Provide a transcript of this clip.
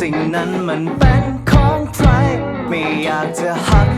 สิ่งนั้นมันเป็นของใคร ไม่อยากจะหัก